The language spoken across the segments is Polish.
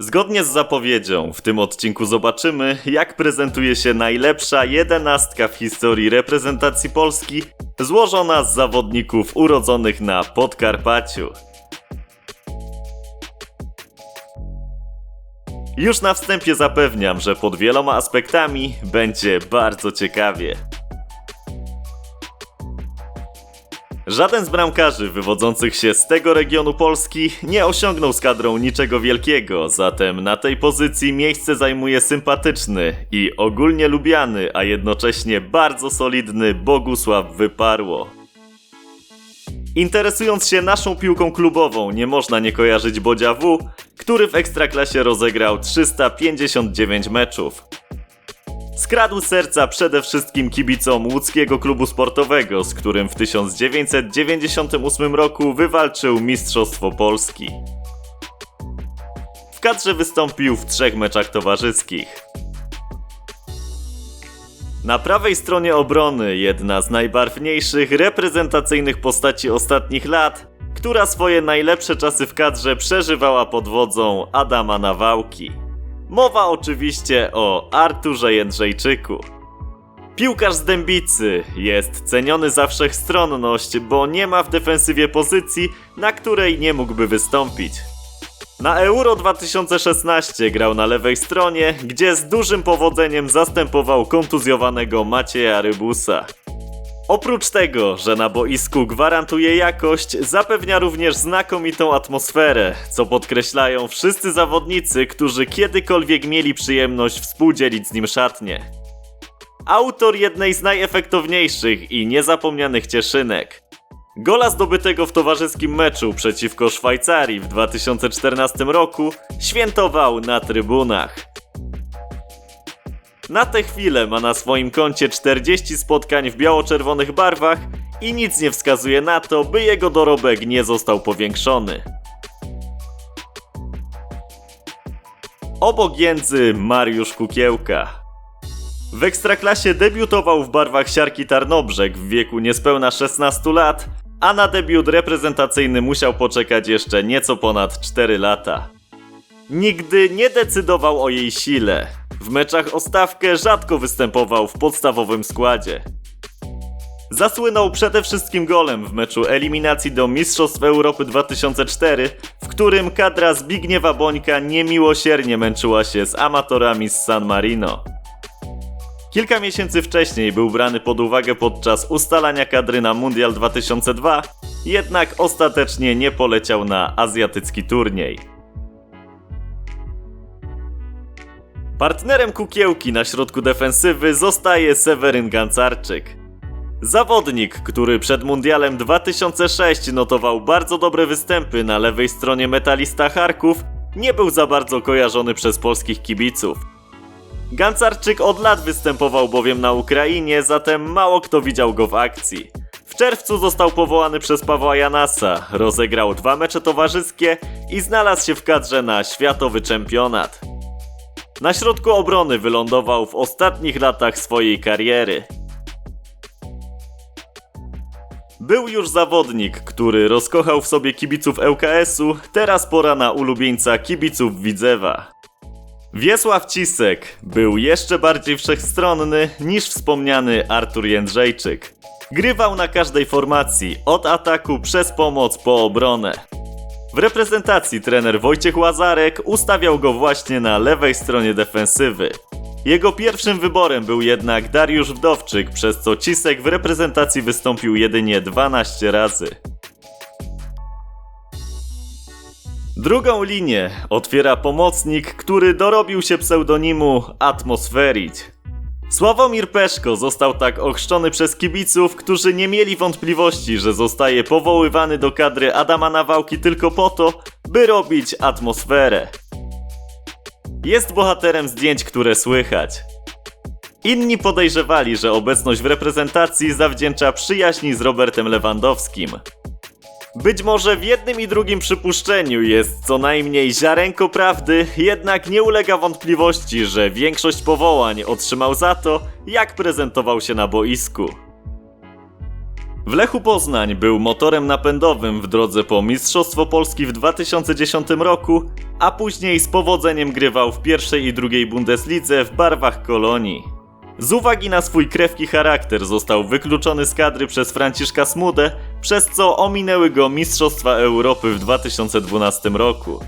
Zgodnie z zapowiedzią, w tym odcinku zobaczymy, jak prezentuje się najlepsza jedenastka w historii reprezentacji Polski, złożona z zawodników urodzonych na Podkarpaciu. Już na wstępie zapewniam, że pod wieloma aspektami będzie bardzo ciekawie. Żaden z bramkarzy wywodzących się z tego regionu Polski nie osiągnął z kadrą niczego wielkiego, zatem na tej pozycji miejsce zajmuje sympatyczny i ogólnie lubiany, a jednocześnie bardzo solidny Bogusław Wyparło. Interesując się naszą piłką klubową, nie można nie kojarzyć Bodzia W, który w Ekstraklasie rozegrał 359 meczów. Skradł serca przede wszystkim kibicom łódzkiego klubu sportowego, z którym w 1998 roku wywalczył Mistrzostwo Polski. W kadrze wystąpił w trzech meczach towarzyskich. Na prawej stronie obrony jedna z najbarwniejszych reprezentacyjnych postaci ostatnich lat, która swoje najlepsze czasy w kadrze przeżywała pod wodzą Adama Nawałki. Mowa oczywiście o Arturze Jędrzejczyku. Piłkarz z Dębicy jest ceniony za wszechstronność, bo nie ma w defensywie pozycji, na której nie mógłby wystąpić. Na Euro 2016 grał na lewej stronie, gdzie z dużym powodzeniem zastępował kontuzjowanego Macieja Rybusa. Oprócz tego, że na boisku gwarantuje jakość, zapewnia również znakomitą atmosferę, co podkreślają wszyscy zawodnicy, którzy kiedykolwiek mieli przyjemność współdzielić z nim szatnie. Autor jednej z najefektowniejszych i niezapomnianych cieszynek. Gola zdobytego w towarzyskim meczu przeciwko Szwajcarii w 2014 roku świętował na trybunach. Na tę chwilę ma na swoim koncie 40 spotkań w biało-czerwonych barwach i nic nie wskazuje na to, by jego dorobek nie został powiększony. Obok Jędzy Mariusz Kukiełka. W Ekstraklasie debiutował w barwach siarki Tarnobrzeg w wieku niespełna 16 lat, a na debiut reprezentacyjny musiał poczekać jeszcze nieco ponad 4 lata. Nigdy nie decydował o jej sile. W meczach o stawkę rzadko występował w podstawowym składzie. Zasłynął przede wszystkim golem w meczu eliminacji do Mistrzostw Europy 2004, w którym kadra Zbigniewa Bońka niemiłosiernie męczyła się z amatorami z San Marino. Kilka miesięcy wcześniej był brany pod uwagę podczas ustalania kadry na Mundial 2002, jednak ostatecznie nie poleciał na azjatycki turniej. Partnerem Kukiełki na środku defensywy zostaje Seweryn Gancarczyk. Zawodnik, który przed Mundialem 2006 notował bardzo dobre występy na lewej stronie metalista Charków, nie był za bardzo kojarzony przez polskich kibiców. Gancarczyk od lat występował bowiem na Ukrainie, zatem mało kto widział go w akcji. W czerwcu został powołany przez Pawła Janasa, rozegrał dwa mecze towarzyskie i znalazł się w kadrze na światowy czempionat. Na środku obrony wylądował w ostatnich latach swojej kariery. Był już zawodnik, który rozkochał w sobie kibiców ŁKS-u, teraz pora na ulubieńca kibiców Widzewa. Wiesław Cisek był jeszcze bardziej wszechstronny niż wspomniany Artur Jędrzejczyk. Grywał na każdej formacji, od ataku przez pomoc po obronę. W reprezentacji trener Wojciech Łazarek ustawiał go właśnie na lewej stronie defensywy. Jego pierwszym wyborem był jednak Dariusz Wdowczyk, przez co Cisek w reprezentacji wystąpił jedynie 12 razy. Drugą linię otwiera pomocnik, który dorobił się pseudonimu Atmosferić. Sławomir Peszko został tak ochrzczony przez kibiców, którzy nie mieli wątpliwości, że zostaje powoływany do kadry Adama Nawałki tylko po to, by robić atmosferę. Jest bohaterem zdjęć, które słychać. Inni podejrzewali, że obecność w reprezentacji zawdzięcza przyjaźni z Robertem Lewandowskim. Być może w jednym i drugim przypuszczeniu jest co najmniej ziarenko prawdy, jednak nie ulega wątpliwości, że większość powołań otrzymał za to, jak prezentował się na boisku. W Lechu Poznań był motorem napędowym w drodze po Mistrzostwo Polski w 2010 roku, a później z powodzeniem grywał w pierwszej i drugiej Bundeslidze w barwach Kolonii. Z uwagi na swój krewki charakter został wykluczony z kadry przez Franciszka Smudę, przez co ominęły go Mistrzostwa Europy w 2012 roku.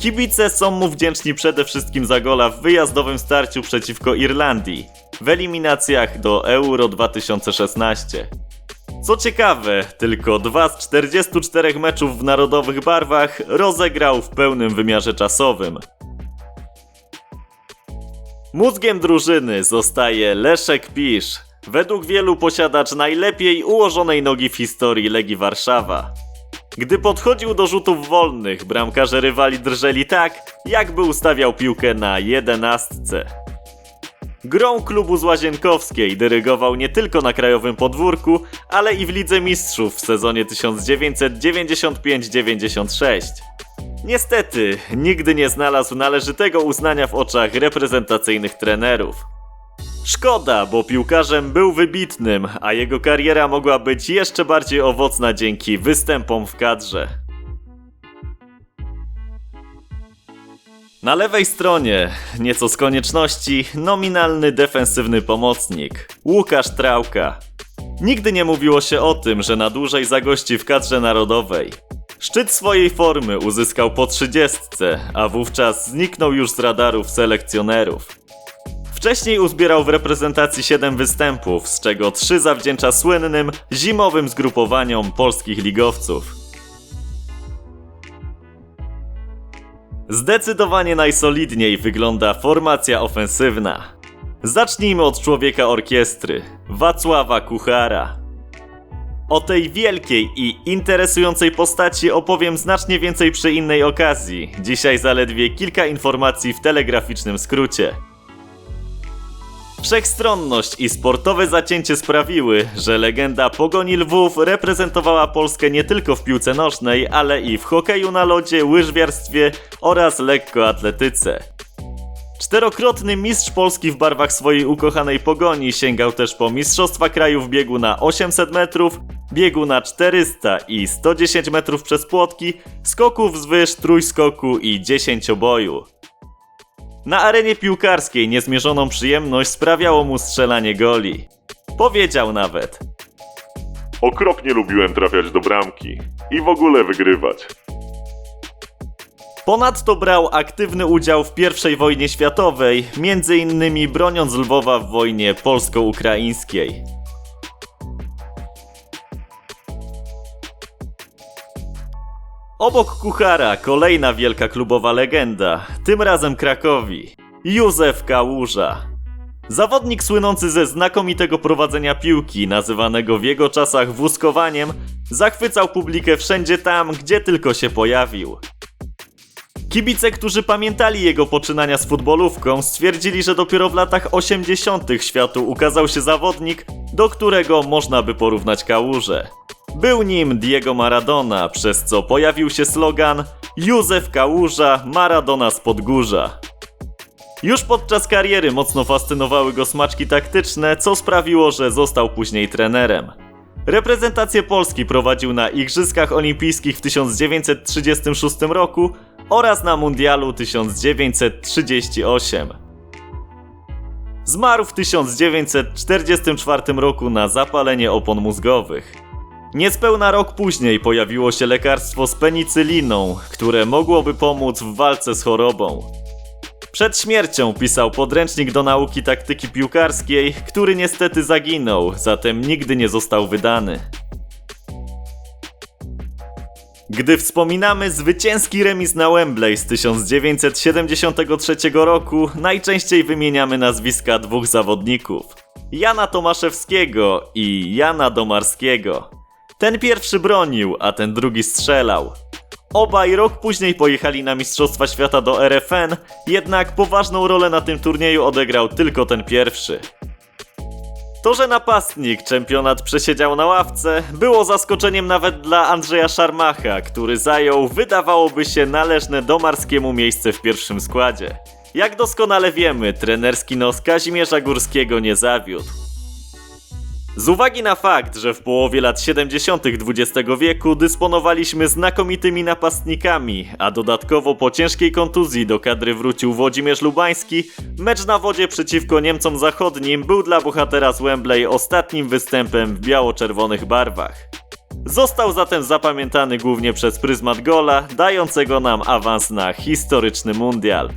Kibice są mu wdzięczni przede wszystkim za gola w wyjazdowym starciu przeciwko Irlandii w eliminacjach do Euro 2016. Co ciekawe, tylko dwa z 44 meczów w narodowych barwach rozegrał w pełnym wymiarze czasowym. Mózgiem drużyny zostaje Leszek Pisz, według wielu posiadacz najlepiej ułożonej nogi w historii Legii Warszawa. Gdy podchodził do rzutów wolnych, bramkarze rywali drżeli tak, jakby ustawiał piłkę na jedenastce. Grą klubu z Łazienkowskiej dyrygował nie tylko na krajowym podwórku, ale i w Lidze Mistrzów w sezonie 1995-96. Niestety, nigdy nie znalazł należytego uznania w oczach reprezentacyjnych trenerów. Szkoda, bo piłkarzem był wybitnym, a jego kariera mogła być jeszcze bardziej owocna dzięki występom w kadrze. Na lewej stronie, nieco z konieczności, nominalny defensywny pomocnik Łukasz Trałka. Nigdy nie mówiło się o tym, że na dłużej zagości w kadrze narodowej. Szczyt swojej formy uzyskał po trzydziestce, a wówczas zniknął już z radarów selekcjonerów. Wcześniej uzbierał w reprezentacji 7 występów, z czego 3 zawdzięcza słynnym zimowym zgrupowaniom polskich ligowców. Zdecydowanie najsolidniej wygląda formacja ofensywna. Zacznijmy od człowieka orkiestry, Wacława Kuchara. O tej wielkiej i interesującej postaci opowiem znacznie więcej przy innej okazji. Dzisiaj zaledwie kilka informacji w telegraficznym skrócie. Wszechstronność i sportowe zacięcie sprawiły, że legenda Pogoni Lwów reprezentowała Polskę nie tylko w piłce nożnej, ale i w hokeju na lodzie, łyżwiarstwie oraz lekkoatletyce. Czterokrotny mistrz Polski w barwach swojej ukochanej Pogoni sięgał też po Mistrzostwa Kraju w biegu na 800 metrów, biegu na 400 i 110 metrów przez płotki, skoków wzwyż, trójskoku i dziesięcioboju. Na arenie piłkarskiej niezmierzoną przyjemność sprawiało mu strzelanie goli. Powiedział nawet: Okropnie lubiłem trafiać do bramki i w ogóle wygrywać. Ponadto brał aktywny udział w I wojnie światowej, między innymi broniąc Lwowa w wojnie polsko-ukraińskiej. Obok Kuchara kolejna wielka klubowa legenda, tym razem Krakowi. Józef Kałuża. Zawodnik słynący ze znakomitego prowadzenia piłki, nazywanego w jego czasach wózkowaniem, zachwycał publikę wszędzie tam, gdzie tylko się pojawił. Kibice, którzy pamiętali jego poczynania z futbolówką, stwierdzili, że dopiero w latach 80. światu ukazał się zawodnik, do którego można by porównać kałużę. Był nim Diego Maradona, przez co pojawił się slogan Józef Kałuża, Maradona z Podgórza. Już podczas kariery mocno fascynowały go smaczki taktyczne, co sprawiło, że został później trenerem. Reprezentację Polski prowadził na Igrzyskach Olimpijskich w 1936 roku oraz na Mundialu 1938. Zmarł w 1944 roku na zapalenie opon mózgowych. Niespełna rok później pojawiło się lekarstwo z penicyliną, które mogłoby pomóc w walce z chorobą. Przed śmiercią pisał podręcznik do nauki taktyki piłkarskiej, który niestety zaginął, zatem nigdy nie został wydany. Gdy wspominamy zwycięski remis na Wembley z 1973 roku, najczęściej wymieniamy nazwiska dwóch zawodników: Jana Tomaszewskiego i Jana Domarskiego. Ten pierwszy bronił, a ten drugi strzelał. Obaj rok później pojechali na Mistrzostwa Świata do RFN, jednak poważną rolę na tym turnieju odegrał tylko ten pierwszy. To, że napastnik czempionat przesiedział na ławce, było zaskoczeniem nawet dla Andrzeja Szarmacha, który zajął, wydawałoby się, należne Domarskiemu miejsce w pierwszym składzie. Jak doskonale wiemy, trenerski nos Kazimierza Górskiego nie zawiódł. Z uwagi na fakt, że w połowie lat 70. XX wieku dysponowaliśmy znakomitymi napastnikami, a dodatkowo po ciężkiej kontuzji do kadry wrócił Włodzimierz Lubański, mecz na wodzie przeciwko Niemcom Zachodnim był dla bohatera z Wembley ostatnim występem w biało-czerwonych barwach. Został zatem zapamiętany głównie przez pryzmat gola, dającego nam awans na historyczny mundial.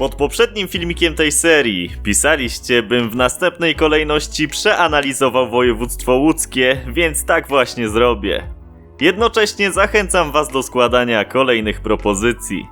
Pod poprzednim filmikiem tej serii pisaliście, bym w następnej kolejności przeanalizował województwo łódzkie, więc tak właśnie zrobię. Jednocześnie zachęcam Was do składania kolejnych propozycji.